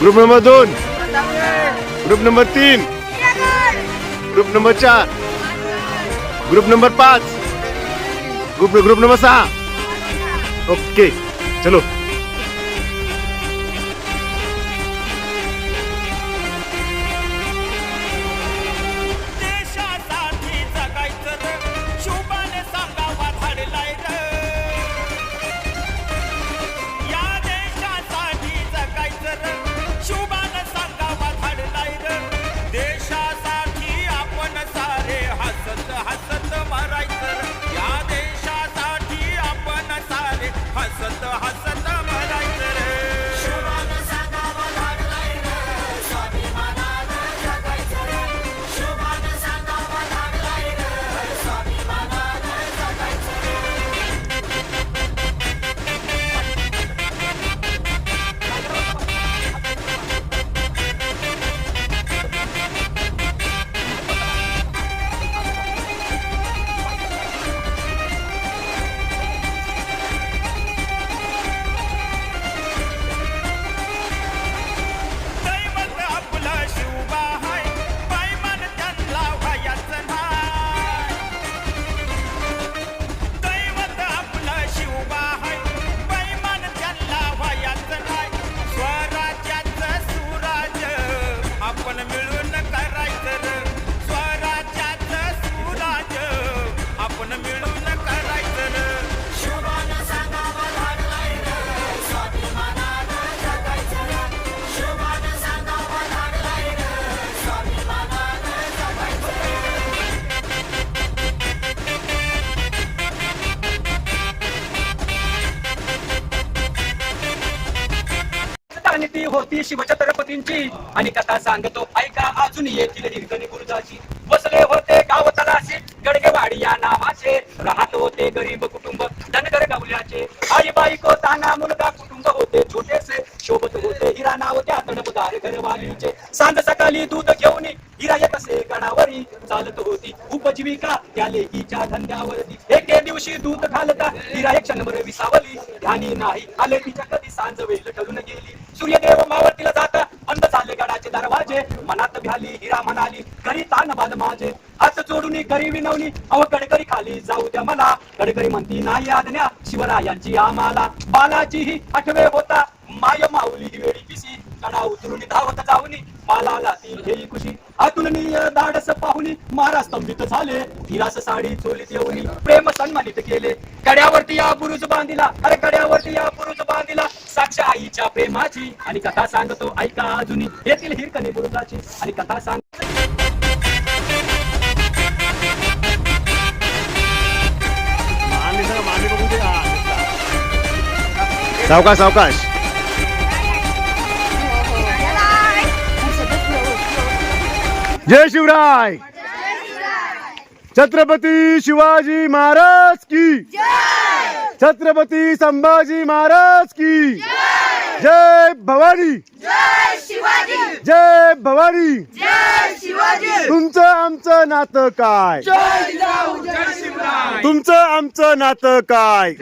Group number दोन group number तीन group number चार ग्रुप नंबर पाच ग्रुप ग्रुप नंबर सहा ओके चलो होती शिवछत्रपतींची. आणि कथा सांगतो ऐका अजून येथील हिरकणी गुरुजाची बसले होते गाव तलाशी गडगेवाडी या नावाचे. राहत होते गरीब कुटुंब धनगर गावल्याचे. आई बाईको ताना मुलगा कुटुंब होते छोटेसे. शोभत होते हिरा नाव त्या तडपदार घरवालीचे. सांज सकाळी दूध घेऊन हिरा येत असे गडावरी. चालत होती उपजीविका त्या लेकीच्या धंद्यावरती. एके दिवशी दूध घालता हिरा एक क्षणभर विसावली. ध्यानी नाही आले तिच्या कधी सांज वेळ ठरून गेली. सूर्यदेव मावळतीला जात अंध झाले गडाचे दरवाजे. मनात भ्याली हिरा म्हणाली घरी तान बाल माझे. हात जोडून घरी विनवली अव कडकरी खाली जाऊ द्या मला. कडकरी म्हणती नाही आज्ञा शिवरायांची आम्हाला. बालाचीही आठवे होता माय माऊली ही वेळी पिसी कडा उतरून धावत जाऊनी बाला ती घेई खुशी. अतुलनीय दाडस पाहुनी महाराज स्तंभित झाले. हिरास साडी चोलीत येऊनी प्रेम सन्मानित केले. कड्यावरती या बुरुज बांधिला अरे कड्यावरती या बुरुज बांधिला साक्ष आईच्या प्रेमाची आणि कथा सांगतो. ऐका अजूनी येथील हिरकणी बुरुजाची आणि कथा सांग सावकाश सावकाश. जय शिवराय. छत्रपती शिवाजी महाराज की छत्रपती संभाजी महाराज की। जय भवानी। जय भवानी। तुमचं आमचं नातं काय? तुमचं आमचं नातं काय?